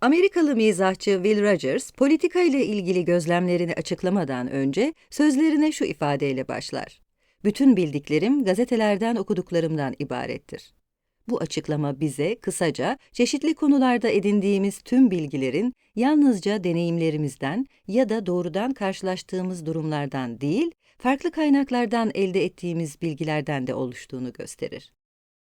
Amerikalı mizahçı Will Rogers, politika ile ilgili gözlemlerini açıklamadan önce sözlerine şu ifadeyle başlar. Bütün bildiklerim gazetelerden okuduklarımdan ibarettir. Bu açıklama bize kısaca çeşitli konularda edindiğimiz tüm bilgilerin yalnızca deneyimlerimizden ya da doğrudan karşılaştığımız durumlardan değil, farklı kaynaklardan elde ettiğimiz bilgilerden de oluştuğunu gösterir.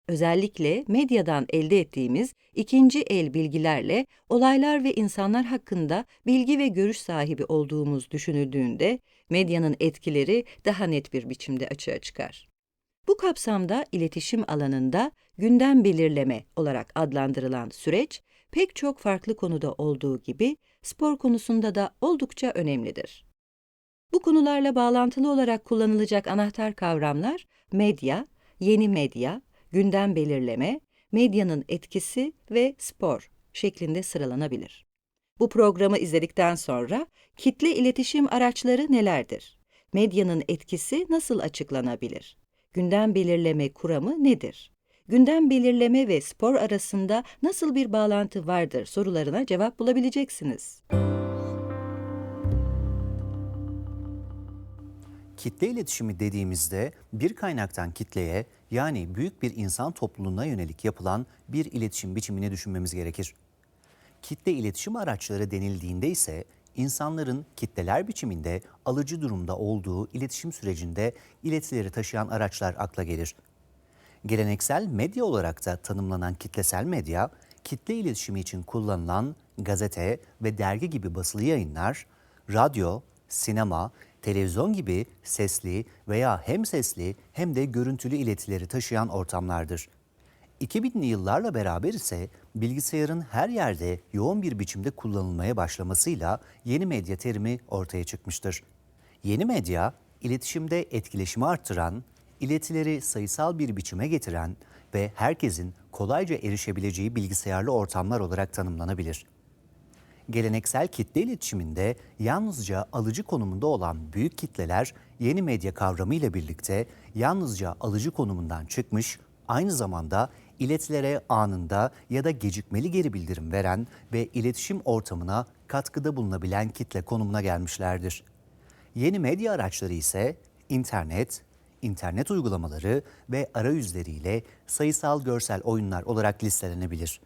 Özellikle medyadan elde ettiğimiz ikinci el bilgilerle olaylar ve insanlar hakkında bilgi ve görüş sahibi olduğumuz düşünüldüğünde medyanın etkileri daha net bir biçimde açığa çıkar. Bu kapsamda iletişim alanında gündem belirleme olarak adlandırılan süreç pek çok farklı konuda olduğu gibi spor konusunda da oldukça önemlidir. Bu konularla bağlantılı olarak kullanılacak anahtar kavramlar medya, yeni medya, gündem belirleme, medyanın etkisi ve spor şeklinde sıralanabilir. Bu programı izledikten sonra kitle iletişim araçları nelerdir? Medyanın etkisi nasıl açıklanabilir? Gündem belirleme kuramı nedir? Gündem belirleme ve spor arasında nasıl bir bağlantı vardır sorularına cevap bulabileceksiniz. Kitle iletişimi dediğimizde bir kaynaktan kitleye yani büyük bir insan topluluğuna yönelik yapılan bir iletişim biçimini düşünmemiz gerekir. Kitle iletişim araçları denildiğinde ise insanların kitleler biçiminde alıcı durumda olduğu iletişim sürecinde iletileri taşıyan araçlar akla gelir. Geleneksel medya olarak da tanımlanan kitlesel medya, kitle iletişimi için kullanılan gazete ve dergi gibi basılı yayınlar, radyo, sinema, televizyon gibi sesli veya hem sesli hem de görüntülü iletileri taşıyan ortamlardır. 2000'li yıllarla beraber ise bilgisayarın her yerde yoğun bir biçimde kullanılmaya başlamasıyla yeni medya terimi ortaya çıkmıştır. Yeni medya, iletişimde etkileşimi arttıran, iletileri sayısal bir biçime getiren ve herkesin kolayca erişebileceği bilgisayarlı ortamlar olarak tanımlanabilir. Geleneksel kitle iletişiminde yalnızca alıcı konumunda olan büyük kitleler yeni medya kavramı ile birlikte yalnızca alıcı konumundan çıkmış, aynı zamanda iletilere anında ya da gecikmeli geri bildirim veren ve iletişim ortamına katkıda bulunabilen kitle konumuna gelmişlerdir. Yeni medya araçları ise internet, internet uygulamaları ve arayüzleriyle sayısal görsel oyunlar olarak listelenebilir.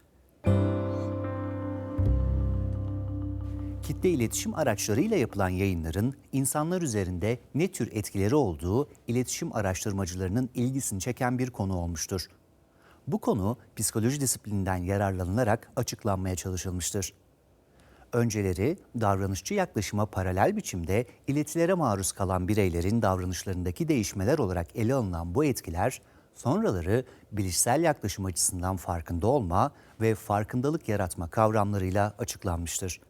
Kitle iletişim araçlarıyla yapılan yayınların insanlar üzerinde ne tür etkileri olduğu iletişim araştırmacılarının ilgisini çeken bir konu olmuştur. Bu konu psikoloji disiplininden yararlanılarak açıklanmaya çalışılmıştır. Önceleri davranışçı yaklaşıma paralel biçimde iletilere maruz kalan bireylerin davranışlarındaki değişmeler olarak ele alınan bu etkiler, sonraları bilişsel yaklaşım açısından farkında olma ve farkındalık yaratma kavramlarıyla açıklanmıştır.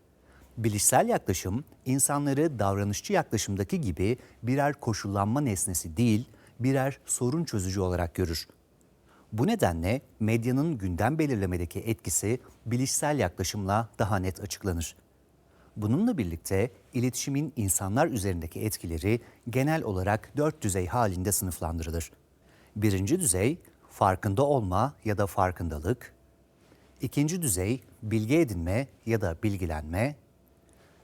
Bilişsel yaklaşım, insanları davranışçı yaklaşımdaki gibi birer koşullanma nesnesi değil, birer sorun çözücü olarak görür. Bu nedenle medyanın gündem belirlemedeki etkisi bilişsel yaklaşımla daha net açıklanır. Bununla birlikte iletişimin insanlar üzerindeki etkileri genel olarak dört düzey halinde sınıflandırılır. Birinci düzey farkında olma ya da farkındalık. İkinci düzey bilgi edinme ya da bilgilenme.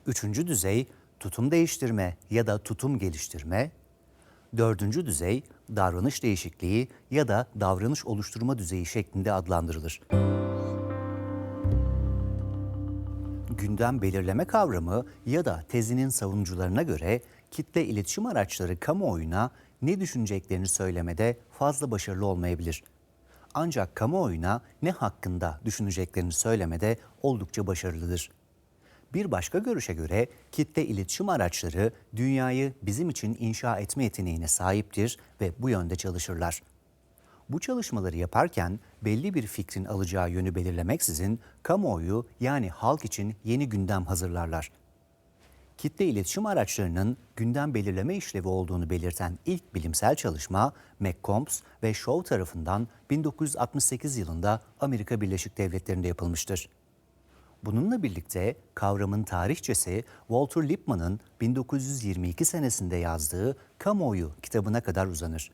Üçüncü düzey tutum değiştirme ya da tutum geliştirme. Dördüncü düzey davranış değişikliği ya da davranış oluşturma düzeyi şeklinde adlandırılır. Gündem belirleme kavramı ya da tezinin savunucularına göre kitle iletişim araçları kamuoyuna ne düşüneceklerini söylemede fazla başarılı olmayabilir. Ancak kamuoyuna ne hakkında düşüneceklerini söylemede oldukça başarılıdır. Bir başka görüşe göre kitle iletişim araçları dünyayı bizim için inşa etme yeteneğine sahiptir ve bu yönde çalışırlar. Bu çalışmaları yaparken belli bir fikrin alacağı yönü belirlemeksizin kamuoyu yani halk için yeni gündem hazırlarlar. Kitle iletişim araçlarının gündem belirleme işlevi olduğunu belirten ilk bilimsel çalışma McCombs ve Shaw tarafından 1968 yılında Amerika Birleşik Devletleri'nde yapılmıştır. Bununla birlikte kavramın tarihçesi Walter Lippmann'ın 1922 senesinde yazdığı Kamuoyu kitabına kadar uzanır.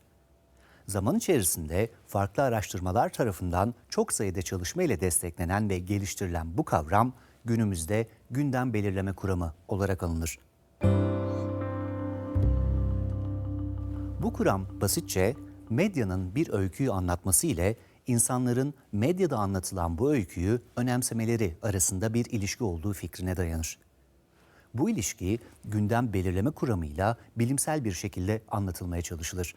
Zaman içerisinde farklı araştırmalar tarafından çok sayıda çalışma ile desteklenen ve geliştirilen bu kavram günümüzde gündem belirleme kuramı olarak alınır. Bu kuram basitçe medyanın bir öyküyü anlatması ile insanların medyada anlatılan bu öyküyü önemsemeleri arasında bir ilişki olduğu fikrine dayanır. Bu ilişki gündem belirleme kuramıyla bilimsel bir şekilde anlatılmaya çalışılır.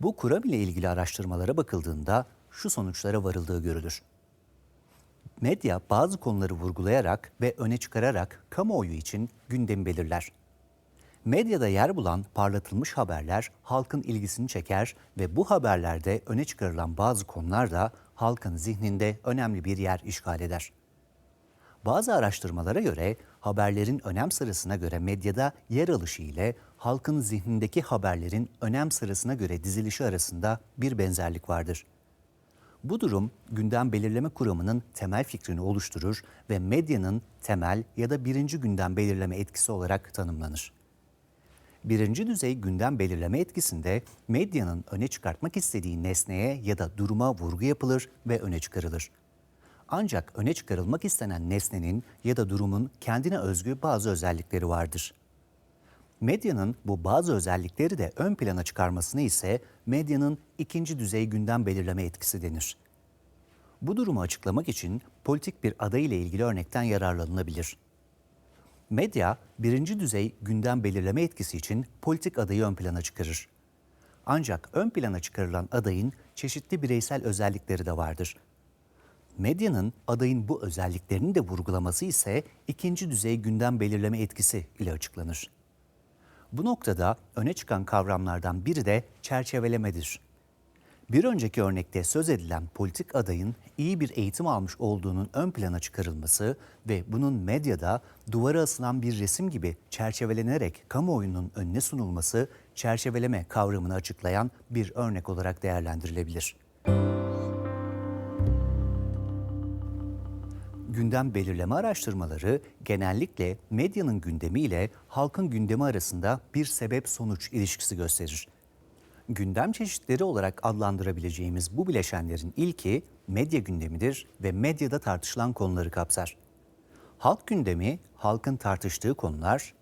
Bu kuram ile ilgili araştırmalara bakıldığında şu sonuçlara varıldığı görülür. Medya bazı konuları vurgulayarak ve öne çıkararak kamuoyu için gündemi belirler. Medyada yer bulan parlatılmış haberler halkın ilgisini çeker ve bu haberlerde öne çıkarılan bazı konular da halkın zihninde önemli bir yer işgal eder. Bazı araştırmalara göre haberlerin önem sırasına göre medyada yer alışı ile halkın zihnindeki haberlerin önem sırasına göre dizilişi arasında bir benzerlik vardır. Bu durum gündem belirleme kuramının temel fikrini oluşturur ve medyanın temel ya da birinci gündem belirleme etkisi olarak tanımlanır. Birinci düzey gündem belirleme etkisinde medyanın öne çıkartmak istediği nesneye ya da duruma vurgu yapılır ve öne çıkarılır. Ancak öne çıkarılmak istenen nesnenin ya da durumun kendine özgü bazı özellikleri vardır. Medyanın bu bazı özellikleri de ön plana çıkarmasını ise medyanın ikinci düzey gündem belirleme etkisi denir. Bu durumu açıklamak için politik bir aday ile ilgili örnekten yararlanılabilir. Medya, birinci düzey gündem belirleme etkisi için politik adayı ön plana çıkarır. Ancak ön plana çıkarılan adayın çeşitli bireysel özellikleri de vardır. Medyanın adayın bu özelliklerini de vurgulaması ise ikinci düzey gündem belirleme etkisi ile açıklanır. Bu noktada öne çıkan kavramlardan biri de çerçevelemedir. Bir önceki örnekte söz edilen politik adayın iyi bir eğitim almış olduğunun ön plana çıkarılması ve bunun medyada duvara asılan bir resim gibi çerçevelenerek kamuoyunun önüne sunulması çerçeveleme kavramını açıklayan bir örnek olarak değerlendirilebilir. gündem belirleme araştırmaları genellikle medyanın gündemi ile halkın gündemi arasında bir sebep-sonuç ilişkisi gösterir. Gündem çeşitleri olarak adlandırabileceğimiz bu bileşenlerin ilki medya gündemidir ve medyada tartışılan konuları kapsar. Halk gündemi, halkın tartıştığı konular,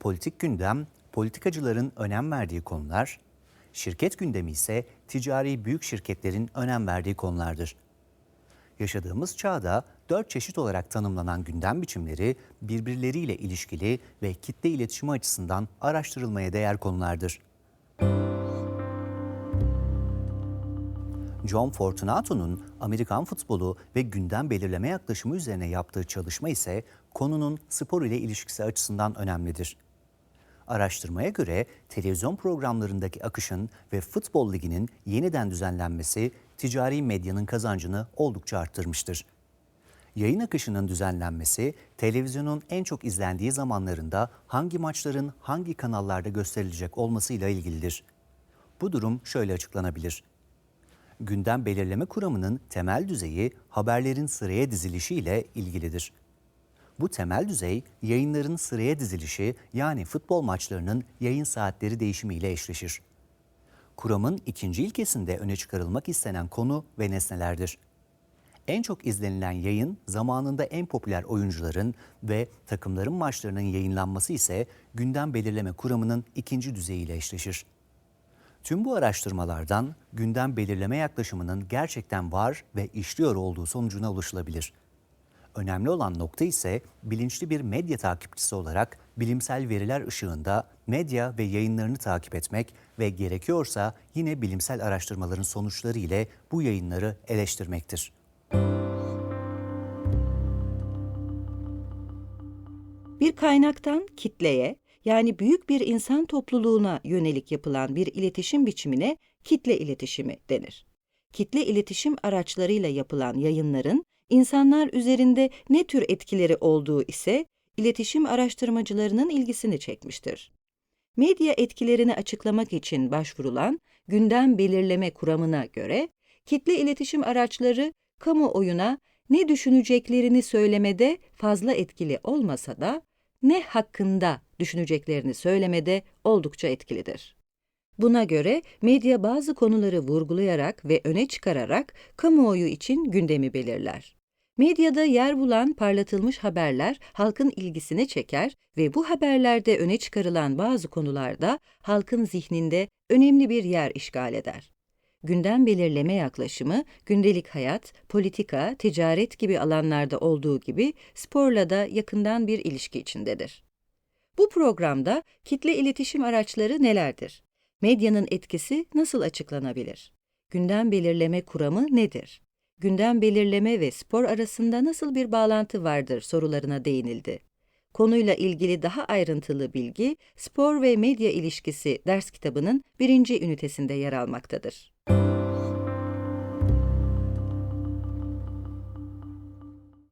politik gündem, politikacıların önem verdiği konular, şirket gündemi ise ticari büyük şirketlerin önem verdiği konulardır. Yaşadığımız çağda dört çeşit olarak tanımlanan gündem biçimleri birbirleriyle ilişkili ve kitle iletişimi açısından araştırılmaya değer konulardır. John Fortunato'nun Amerikan futbolu ve gündem belirleme yaklaşımı üzerine yaptığı çalışma ise konunun spor ile ilişkisi açısından önemlidir. Araştırmaya göre televizyon programlarındaki akışın ve futbol liginin yeniden düzenlenmesi ticari medyanın kazancını oldukça arttırmıştır. Yayın akışının düzenlenmesi, televizyonun en çok izlendiği zamanlarında hangi maçların hangi kanallarda gösterilecek olmasıyla ilgilidir. Bu durum şöyle açıklanabilir. Gündem belirleme kuramının temel düzeyi haberlerin sıraya dizilişi ile ilgilidir. Bu temel düzey yayınların sıraya dizilişi yani futbol maçlarının yayın saatleri değişimiyle eşleşir. Kuramın ikinci ilkesinde öne çıkarılmak istenen konu ve nesnelerdir. En çok izlenilen yayın zamanında en popüler oyuncuların ve takımların maçlarının yayınlanması ise gündem belirleme kuramının ikinci düzeyiyle eşleşir. Tüm bu araştırmalardan gündem belirleme yaklaşımının gerçekten var ve işliyor olduğu sonucuna ulaşılabilir. Önemli olan nokta ise bilinçli bir medya takipçisi olarak bilimsel veriler ışığında medya ve yayınlarını takip etmek ve gerekiyorsa yine bilimsel araştırmaların sonuçları ile bu yayınları eleştirmektir. Bir kaynaktan kitleye yani büyük bir insan topluluğuna yönelik yapılan bir iletişim biçimine kitle iletişimi denir. Kitle iletişim araçlarıyla yapılan yayınların insanlar üzerinde ne tür etkileri olduğu ise iletişim araştırmacılarının ilgisini çekmiştir. Medya etkilerini açıklamak için başvurulan gündem belirleme kuramına göre kitle iletişim araçları kamuoyuna ne düşüneceklerini söylemede fazla etkili olmasa da ne hakkında düşüneceklerini söylemede oldukça etkilidir. Buna göre medya bazı konuları vurgulayarak ve öne çıkararak kamuoyu için gündemi belirler. Medyada yer bulan parlatılmış haberler halkın ilgisini çeker ve bu haberlerde öne çıkarılan bazı konularda halkın zihninde önemli bir yer işgal eder. Gündem belirleme yaklaşımı, gündelik hayat, politika, ticaret gibi alanlarda olduğu gibi sporla da yakından bir ilişki içindedir. Bu programda kitle iletişim araçları nelerdir? Medyanın etkisi nasıl açıklanabilir? Gündem belirleme kuramı nedir? Gündem belirleme ve spor arasında nasıl bir bağlantı vardır sorularına değinildi. Konuyla ilgili daha ayrıntılı bilgi, Spor ve Medya İlişkisi ders kitabının birinci ünitesinde yer almaktadır.